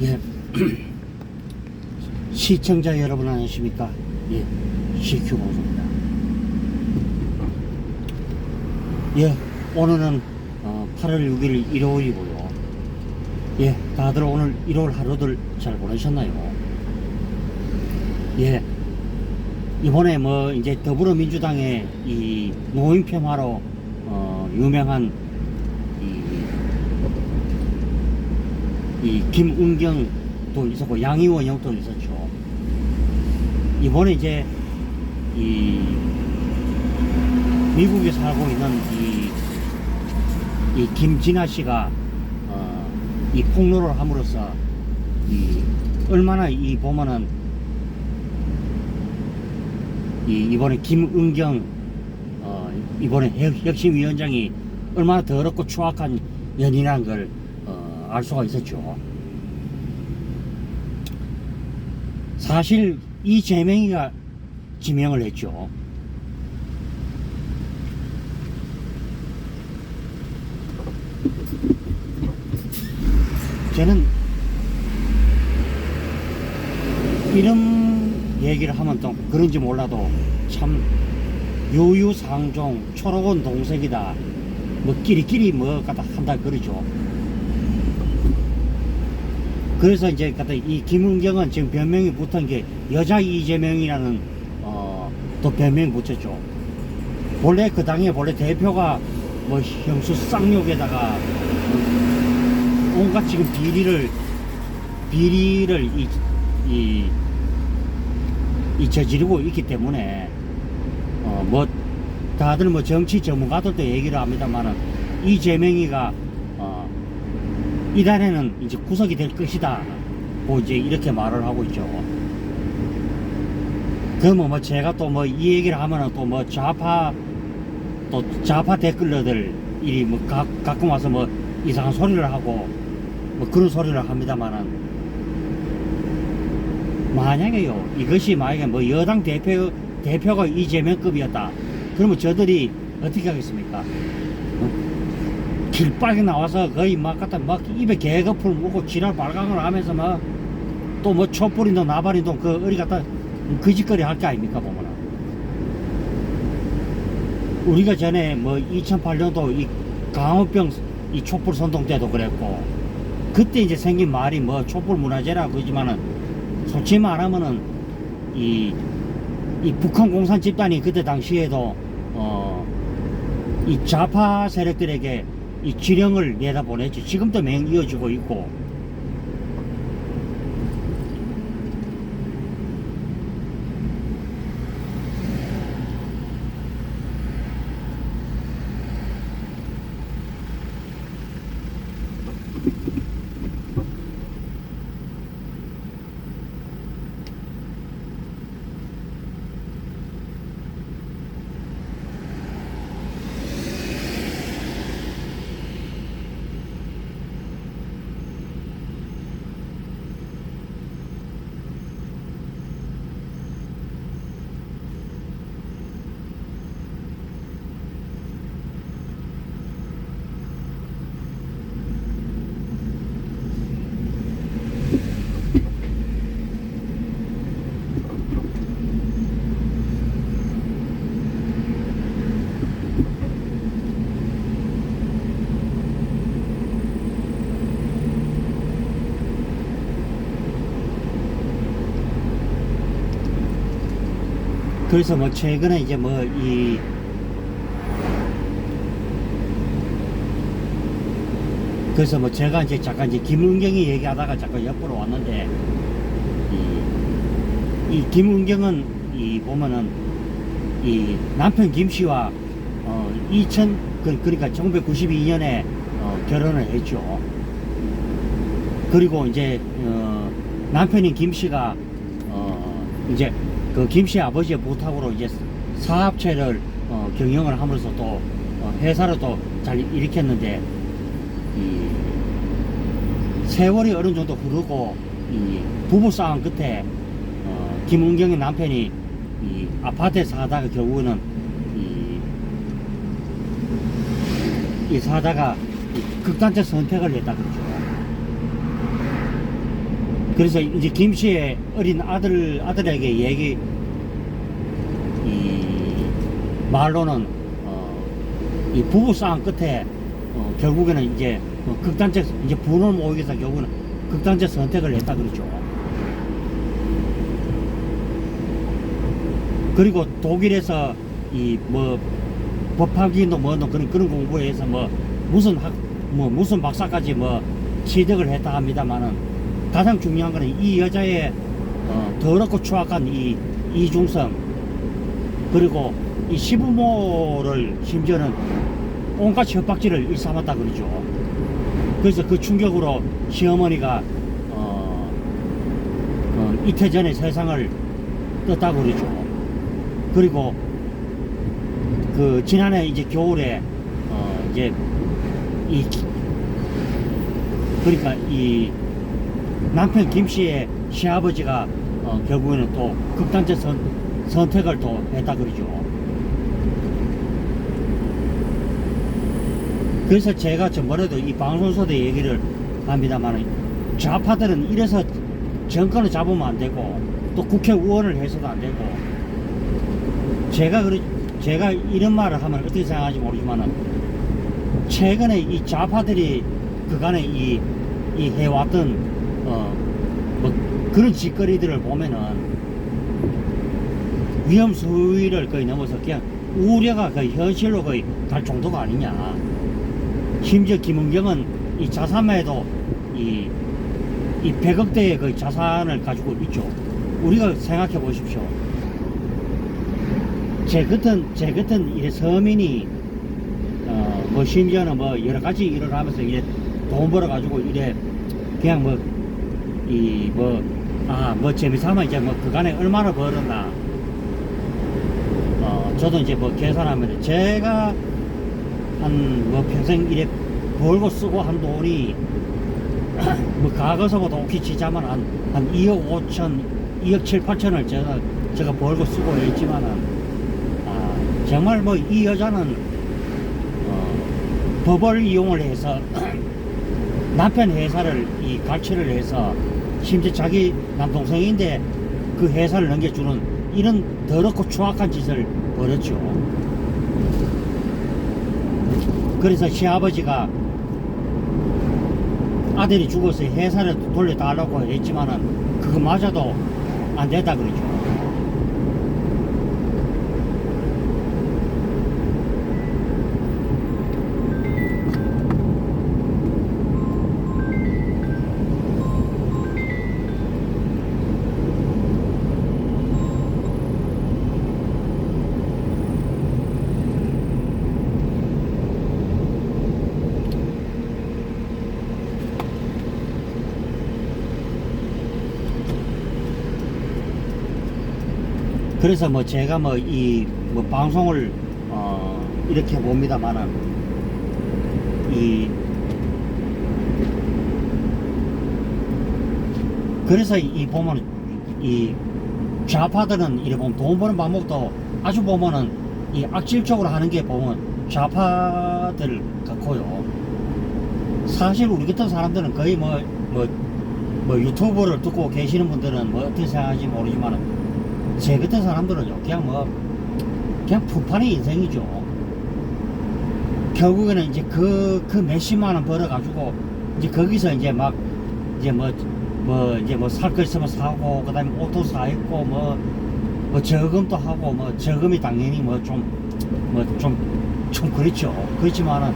예. 시청자 여러분 안녕하십니까? 예. CQ 방송입니다. 예. 오늘은 어, 8월 6일 일요일이고요. 예. 다들 오늘 일요일 하루들 잘 보내셨나요? 예. 이번에 뭐 이제 더불어민주당의 이 노인 폄하로 어, 유명한 이, 이 김은경도 있었고 양희원 형도 있었죠. 이번에 이제 이 미국에 살고 있는 이, 이 김진아 씨가 어, 이 폭로를 함으로써 이 얼마나 이 보면은 이 이번에 김은경 어, 이번에 혁- 혁신위원장이 얼마나 더럽고 추악한 연인이라는 걸 어, 알 수가 있었죠. 사실 이 제명이가 지명을 했죠. 저는 이런 얘기를 하면 또 그런지 몰라도 참 유유상종 초록은 동색이다 뭐 끼리끼리 뭐 갖다 한다 그러죠 그래서 이제 이 김은경은 지금 변명이 붙은 게 여자 이재명이라는 어 또 변명이 붙였죠. 원래 그 당에 원래 대표가 뭐 형수 쌍욕에다가 온갖 지금 비리를 비리를 이, 이, 이 저지르고 있기 때문에 어 뭐 다들 뭐 정치 전문가들도 얘기를 합니다만은 이재명이가 어 이달에는 이제 구속이 될 것이다 고 이제 이렇게 말을 하고 있죠. 그러면 뭐 제가 또 뭐 이 얘기를 하면은 또 뭐 좌파 또 좌파 댓글러들 이리 뭐 가, 가끔 와서 뭐 이상한 소리를 하고 뭐 그런 소리를 합니다만은 만약에요 이것이 만약에 뭐 여당 대표 대표가 이재명급이었다 그러면 저들이 어떻게 하겠습니까? 어? 길바닥에 나와서 거의 막 갖다 막 입에 개거풀 먹고 지랄 발광을 하면서 막 또 뭐 촛불인동 나발인동 그 어리 갖다 거짓거리 할 게 아닙니까 보면은 우리가 전에 뭐 2008년도 이 강호병 이 촛불 선동 때도 그랬고 그때 이제 생긴 말이 뭐 촛불 문화재라 그러지만은 솔직히 말하면은 이, 이 북한 공산 집단이 그때 당시에도 어, 이 좌파 세력들에게 이 지령을 내다 보냈지. 지금도 맹 이어지고 있고 그래서 뭐 최근에 이제 뭐 이 그래서 뭐 제가 이제 잠깐 이제 김은경이 얘기하다가 잠깐 옆으로 왔는데 이, 이 김은경은 이 보면은 이 남편 김 씨와 어 2000, 그, 그러니까 1992년에 어, 결혼을 했죠. 그리고 이제 어, 남편인 김 씨가 어, 이제 그 김씨 아버지의 부탁으로 이제 사업체를 어, 경영을 함으로써 또 어, 회사를 또 잘 일으켰는데 이 세월이 어느 정도 흐르고 이 부부 싸움 끝에 어, 김은경의 남편이 이 아파트에 사다가 결국에는 이, 이 사다가 이 극단적 선택을 했다 그러죠. 그래서 이제 김 씨의 어린 아들 아들에게 얘기 이 말로는 어, 이 부부 싸움 끝에 어, 결국에는 이제 어, 극단적 이제 분을 모으기 위해서 결국은 극단적 선택을 했다 그러죠. 그리고 독일에서 이 뭐 법학위도 뭐도 그런 그런 공부해서 뭐 무슨 학 뭐 무슨 박사까지 뭐 취득을 했다 합니다만은 가장 중요한 거는 이 여자의 어, 더럽고 추악한 이 이중성 그리고 이 시부모를 심지어는 온갖 협박질을 일삼았다 그러죠. 그래서 그 충격으로 시어머니가 어, 어, 이태 전에 세상을 떴다고 그러죠. 그리고 그 지난해 이제 겨울에 어 이제 이 기- 그러니까 이 남편 김 씨의 시아버지가 어 결국에는 또 극단적 선, 선택을 또 했다 그러죠. 그래서 제가 저번에도 이 방송소대 얘기를 합니다만 좌파들은 이래서 정권을 잡으면 안 되고 또 국회의원을 해서도 안 되고 제가 그러, 제가 이런 말을 하면 어떻게 생각하는지 모르지만은 최근에 이 좌파들이 그간에 이, 이 해왔던 어 뭐 그런 짓거리들을 보면은 위험 수위를 거의 넘어서 그냥 우려가 거의 현실로 거의 갈 정도가 아니냐. 심지어 김은경은 이 자산만 해도 이, 이 100억대의 그 자산을 가지고 있죠. 우리가 생각해 보십시오. 제 같은, 제 같은 이래 서민이, 어, 뭐 심지어는 뭐 여러 가지 일을 하면서 이래 돈 벌어가지고 이래 그냥 뭐, 이 뭐, 아, 뭐 재미삼아 이제 뭐 그간에 얼마나 벌었나. 어, 저도 이제 뭐 계산하면 제가 한 뭐 평생 이래 벌고 쓰고 한 돈이 뭐 과거서보다 오키 치자면 한, 한 2억 5천, 2억 7, 8천을 제가, 제가 벌고 쓰고 했지만은, 아, 정말 뭐 이 여자는, 어, 법을 이용을 해서 남편 회사를 이 갈취를 해서 심지어 자기 남동생인데 그 회사를 넘겨주는 이런 더럽고 추악한 짓을 벌였죠. 그래서 시아버지가 아들이 죽어서 회사를 돌려달라고 했지만은 그거 맞아도 안 됐다 그러죠. 그래서 뭐 제가 뭐 이 뭐 방송을 어 이렇게 봅니다만은 이 그래서 이 보면 이 좌파들은 이래 보면 돈 버는 방법도 아주 보면은 이 악질적으로 하는 게 보면 좌파들 같고요. 사실 우리 같은 사람들은 거의 뭐, 뭐, 뭐 유튜브를 듣고 계시는 분들은 뭐 어떻게 생각하는지 모르지만은 제 같은 사람들은요, 그냥 뭐, 그냥 푸판의 인생이죠. 결국에는 이제 그, 그 몇십만 원 벌어가지고, 이제 거기서 이제 막, 이제 뭐, 뭐, 이제 뭐 살 거 있으면 사고, 그 다음에 옷도 사입고, 뭐, 뭐 저금도 하고, 뭐 저금이 당연히 뭐 좀, 뭐 좀, 좀 그렇죠. 그렇지만은,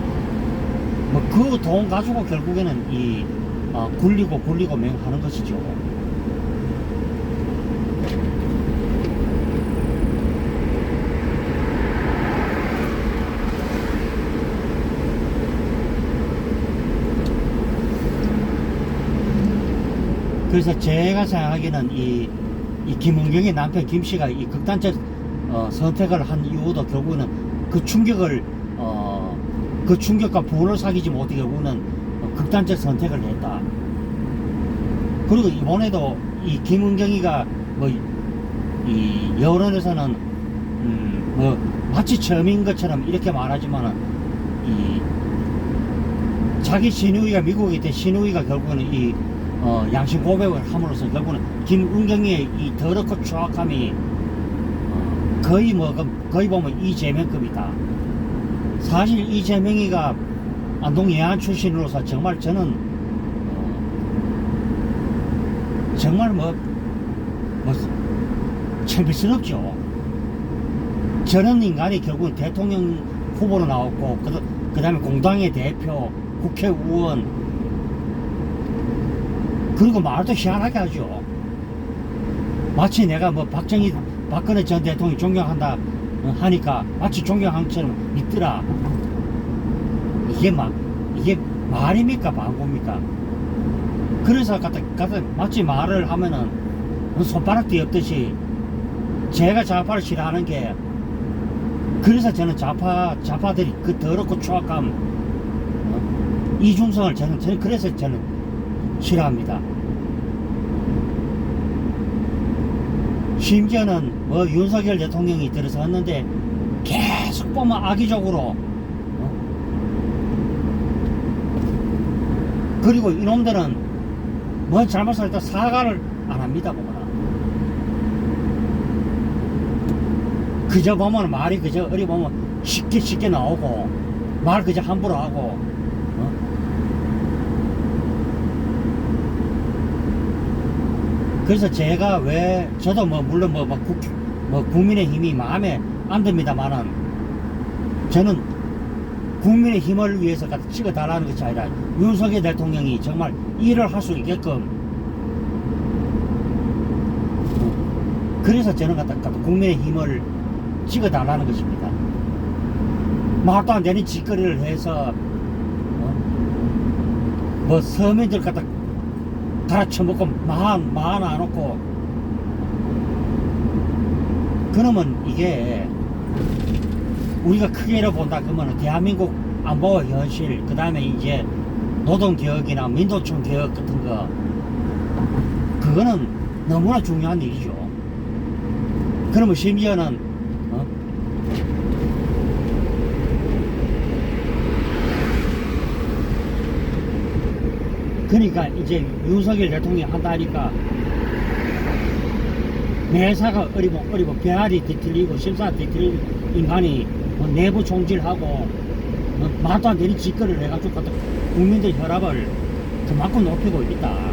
뭐 그 돈 가지고 결국에는 이, 어, 굴리고 굴리고 맹하는 것이죠. 그래서 제가 생각하기에는 이, 이 김은경의 남편 김 씨가 이 극단적 어, 선택을 한 이유도 결국은 그 충격을 어, 그 충격과 분을 사귀지 못해 결국은 어, 극단적 선택을 했다. 그리고 이번에도 이 김은경이가 뭐 이 여론에서는 음, 뭐 마치 처음인 것처럼 이렇게 말하지만은 이 자기 신우이가 미국에 있대 신우이가 결국은 이 어, 양심 고백을 함으로써 결국은 김은경의 이 더럽고 추악함이 어, 거의 뭐 그- 거의 보면 이재명급이다. 사실 이재명이가 안동 예안 출신으로서 정말 저는 어, 정말 뭐, 뭐 창피스럽죠. 저런 인간이 결국은 대통령 후보로 나왔고 그, 그 다음에 공당의 대표 국회의원 그리고 말도 희한하게 하죠. 마치 내가 뭐 박정희, 박근혜 전 대통령 존경한다 어, 하니까 마치 존경한 것처럼 믿더라. 이게 막, 이게 말입니까? 방구입니까? 그래서 갖다, 갖다 마치 말을 하면은 손바닥 뒤엎듯이 제가 좌파를 싫어하는 게 그래서 저는 좌파, 좌파들이 그 더럽고 추악함, 어? 이중성을 저는, 저는 그래서 저는 싫어합니다. 심지어는 뭐 윤석열 대통령이 들어섰는데 계속 보면 악의적으로 어? 그리고 이놈들은 뭐 잘못을 했다 사과를 안 합니다 보거나 그저 보면 말이 그저 어리 보면 쉽게 쉽게 나오고 말 그저 함부로 하고 그래서 제가 왜 저도 뭐 물론 뭐, 뭐, 국, 뭐 국민의 힘이 마음에 안 듭니다만은 저는 국민의 힘을 위해서 갖다 찍어 달라는 것이 아니라 윤석열 대통령이 정말 일을 할 수 있게끔 어, 그래서 저는 갖다, 갖다 국민의 힘을 찍어 달라는 것입니다. 말도 안 되는 짓거리를 해서 어? 뭐 서민들 갖다 갈아쳐먹고 마음 마음 안 놓고. 그러면 이게 우리가 크게로 본다 그러면 대한민국 안보 현실 그 다음에 이제 노동개혁이나 민도청 개혁 같은 거 그거는 너무나 중요한 일이죠. 그러면 심지어는 어? 그러니까 이제 윤석열 대통령이 한다 하니까 매사가 어리고 어리고 배알이 뒤틀리고 심사 뒤틀린 인간이 뭐 내부 총질하고 뭐 말도 안 되는 짓거리를 해가지고 국민들 혈압을 그만큼 높이고 있다.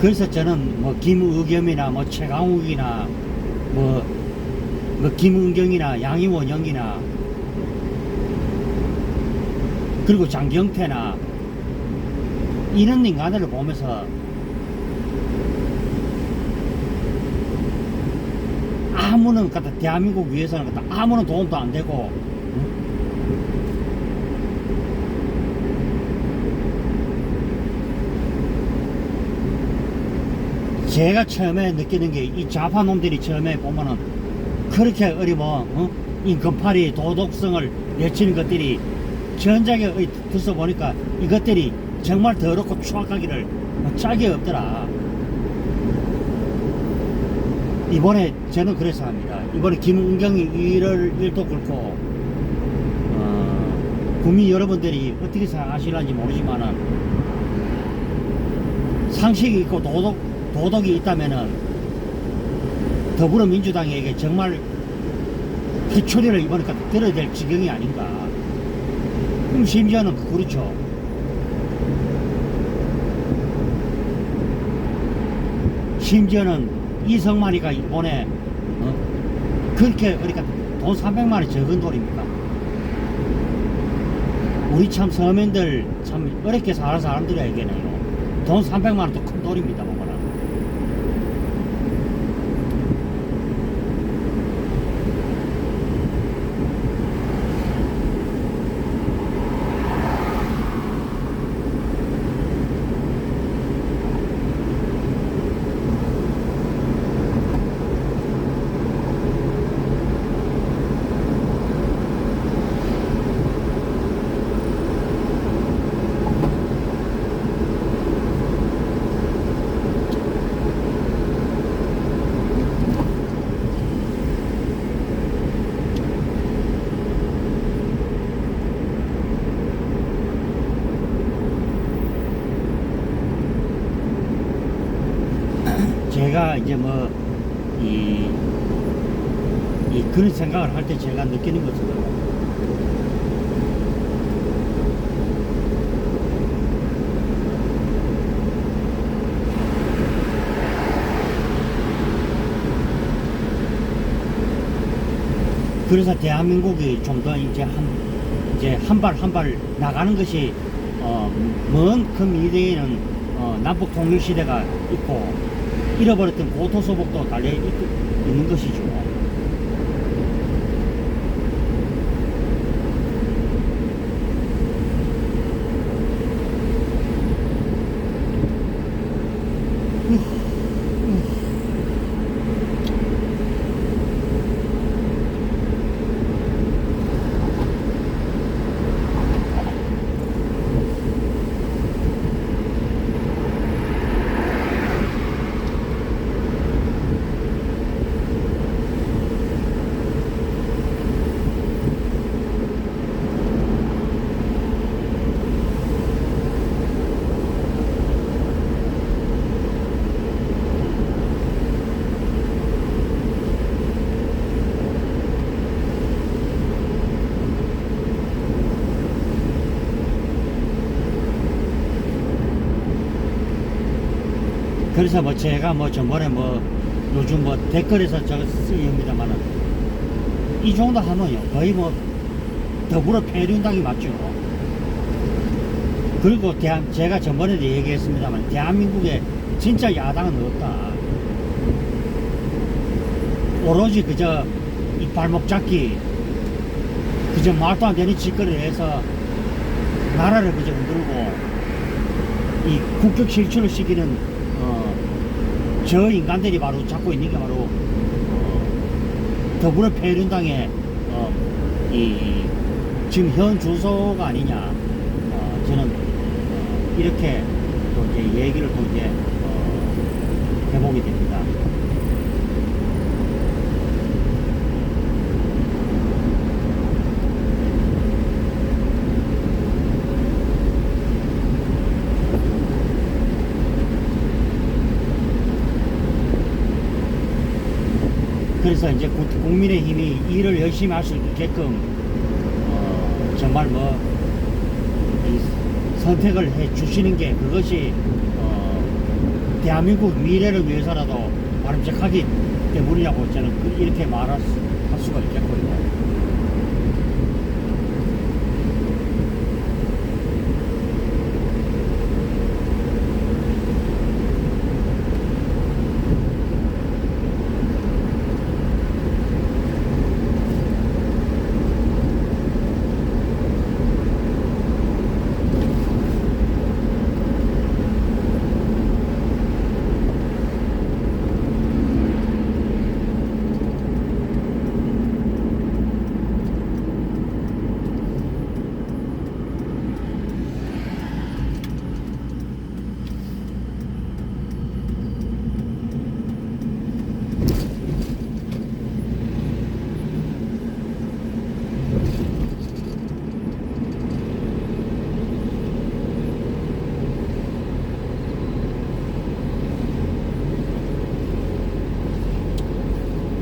그래서 저는 뭐 김의겸이나 뭐 최강욱이나 뭐, 뭐 김은경이나 양희원영이나 그리고 장경태나 이런 인간들을 보면서 아무는 대한민국 위해서는 아무런 도움도 안 되고 제가 처음에 느끼는 게 이 좌파 놈들이 처음에 보면은 그렇게 어리뭐 어? 인건팔이 도덕성을 내치는 것들이 전작에 듣서 보니까 이것들이 정말 더럽고 추악하기를 뭐 짝이 없더라. 이번에 저는 그래서 합니다. 이번에 김은경이 일을 일도 그렇고 어, 국민 여러분들이 어떻게 생각하실는지 모르지만은 상식이 있고 도덕 도덕이 있다면은 더불어민주당에게 정말 이번에 갖다 들어야 될 지경이 아닌가. 그럼 심지어는 그렇죠. 심지어는 이성만이가 이번에 어? 그렇게 그러니까 돈 300만 원 적은 돈입니까? 우리 참 서민들 참 어렵게 사는 사람들에게는요 돈 300만 원도 큰 돈입니다 뭐거나 제가 이제 뭐 이 이 그런 생각을 할 때 제가 느끼는 것은 그래서 대한민국이 좀 더 이제 한 이제 한 발 한 발 나가는 것이 어먼큰 미래에는 어, 남북 통일 시대가 있고 잃어버렸던 고토소복도 달려 있, 있는 것이죠. 그래서 뭐 제가 뭐 전번에 뭐 요즘 뭐 댓글에서 저거 쓰입니다만은 이 정도 하면요 거의 뭐 더불어 패륜당이 맞죠. 그리고 대한 제가 전번에도 얘기했습니다만 대한민국에 진짜 야당은 없다. 오로지 그저 이 발목 잡기 그저 말도 안 되는 짓거리를 해서 나라를 그저 흔들고 이 국격 실추를 시키는 어, 저 인간들이 바로 잡고 있는 게 바로 어, 더불어 패륜당의 어, 이 지금 현 주소가 아니냐 어, 저는 어, 이렇게 또 이제 얘기를 또 이제 어, 해보게 됩니다. 그래서 이제 국- 국민의힘이 일을 열심히 할 수 있게끔 어, 정말 뭐이 선택을 해 주시는 게 그것이 어, 대한민국 미래를 위해서라도 바람직하기 때문이라고 저는 그- 이렇게 말할 수가 있겠고요.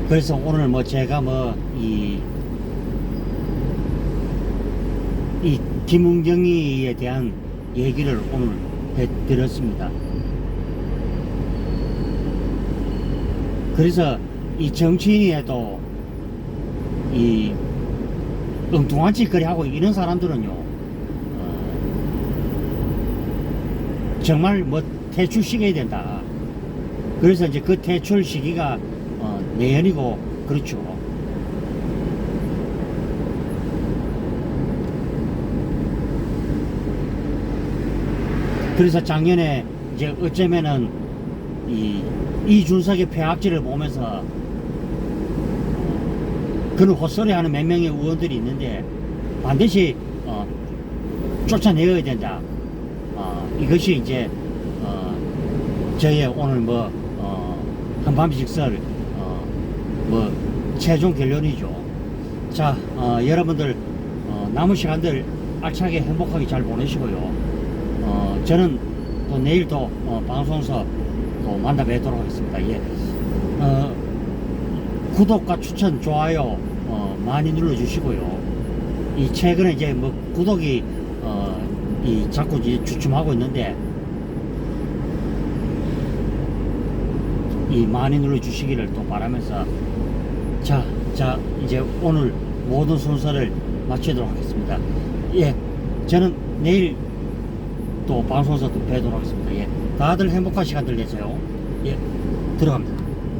그래서 오늘 뭐 제가 뭐이 이 김은경이에 대한 얘기를 오늘 해 드렸습니다. 그래서 이 정치인이 해도 이 엉뚱한 짓거리 하고 이런 사람들은요 어, 정말 뭐 퇴출 시켜야 된다 그래서 이제 그 퇴출 시기가 어, 내년이고 그렇죠 그래서 작년에 이제 어쩌면은 이 이준석의 폐악질을 보면서 그런 헛소리하는 몇 명의 의원들이 있는데 반드시 어, 쫓아내야 된다. 어, 이것이 이제 어, 저의 오늘 뭐 어, 어, 뭐 최종 결론이죠. 자, 어, 여러분들 어, 남은 시간들 알차게 행복하게 잘 보내시고요. 어, 저는 또 내일 또 어, 방송서 또 만나 뵙도록 하겠습니다. 예. 어, 구독과 추천, 좋아요 어, 많이 눌러주시고요. 이 최근에 이제 뭐 구독이 어, 이 자꾸 이제 주춤하고 있는데 이 많이 눌러주시기를 또 바라면서 자, 자 이제 오늘 모든 순서를 마치도록 하겠습니다. 예, 저는 내일 또 방송에서 또 뵈도록 하겠습니다. 예, 다들 행복한 시간들 되세요. 예, 들어갑니다.